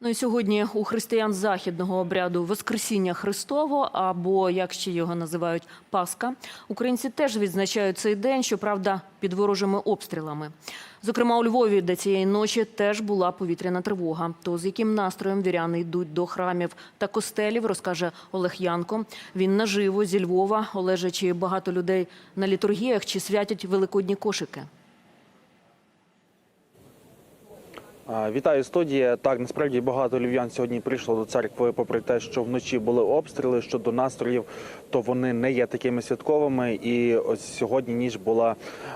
Ну і сьогодні у християн західного обряду Воскресіння Христово, або як ще його називають Пасха, українці теж відзначають цей день, щоправда, під ворожими обстрілами. Зокрема, у Львові, де цієї ночі теж була повітряна тривога. То з яким настроєм віряни йдуть до храмів та костелів, розкаже Олег Янко. Він наживо зі Львова. Олеже, чи багато людей на літургіях чи святять великодні кошики? А, Вітаю студія. Так, насправді багато львів'ян сьогодні прийшло до церкви, попри те, що вночі були обстріли щодо настроїв, то вони не є такими святковими. І ось сьогодні ніч була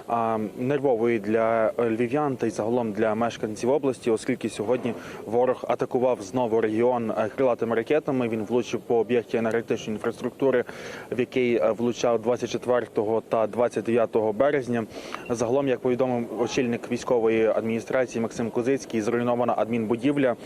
а, нервовою для львів'ян та й загалом для мешканців області, оскільки сьогодні ворог атакував знову регіон е, крилатими ракетами. Він влучив по об'єкті енергетичної інфраструктури, в який е, влучав 24 та 29 березня. Загалом, як повідомив очільник військової адміністрації Максим Козицький, зруйнована адмінбудівля.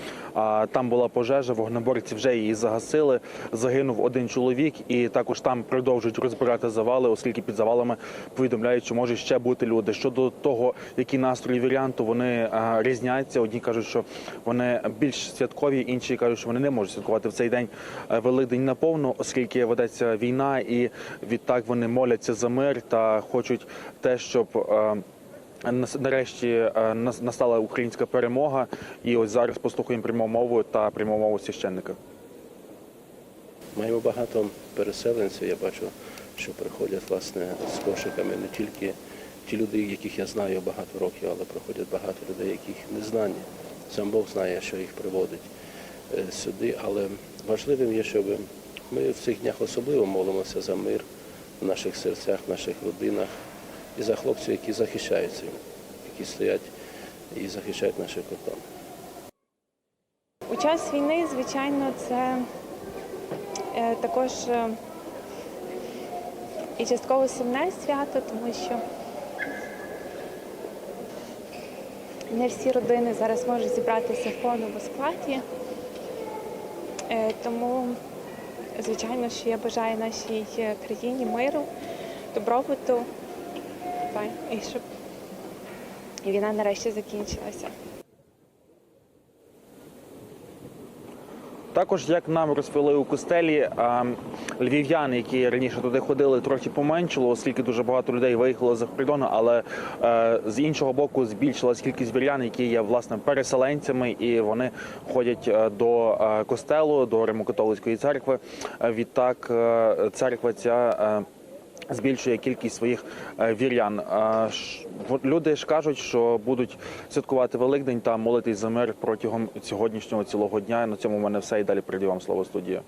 Там була пожежа, вогнеборці вже її загасили. Загинув один чоловік, і також там продовжують розбирати завали, оскільки під завалами повідомляють, що може ще бути люди. Щодо того, які настрої вірян, то вони різняться. Одні кажуть, що вони більш святкові, інші кажуть, що вони не можуть святкувати в цей день е, Великдень наповну, оскільки ведеться війна, і відтак вони моляться за мир та хочуть те, щоб. Нарешті е, настала українська перемога, і ось зараз послухаємо пряму мову та пряму мову священника. Маємо багато переселенців. Я бачу, що приходять власне з кошиками не тільки ті люди, яких я знаю багато років, але приходять багато людей, яких не знані. Сам Бог знає, що їх приводить е, сюди. Але важливим є, щоб ми в цих днях особливо молимося за мир в наших серцях, в наших родинах і за хлопців, які захищаються, які стоять і захищають наші кордони. У час війни, звичайно, це е, також е, і частково сумне свято, тому що не всі родини зараз можуть зібратися в повному складі. Е, Тому, звичайно, що я бажаю нашій країні миру, добробуту, та, і щоб війна нарешті закінчилася. Також, як нам розповіли у костелі, львів'яни, які раніше туди ходили, трохи поменшало, оскільки дуже багато людей виїхало за кордону, але е, з іншого боку збільшилась кількість вірян, які є власне переселенцями, і вони ходять е, до е, костелу, до Римокатолицької церкви. Відтак церква ця. Збільшує кількість своїх е, вірян. Люди ж кажуть, що будуть святкувати Великдень та молитись за мир протягом сьогоднішнього цілого дня. На цьому в мене все і далі прийду вам слово студія.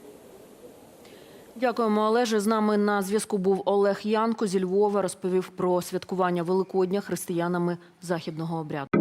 Дякуємо, Олеже. З нами на зв'язку був Олег Янко зі Львова. Розповів про святкування Великодня християнами західного обряду.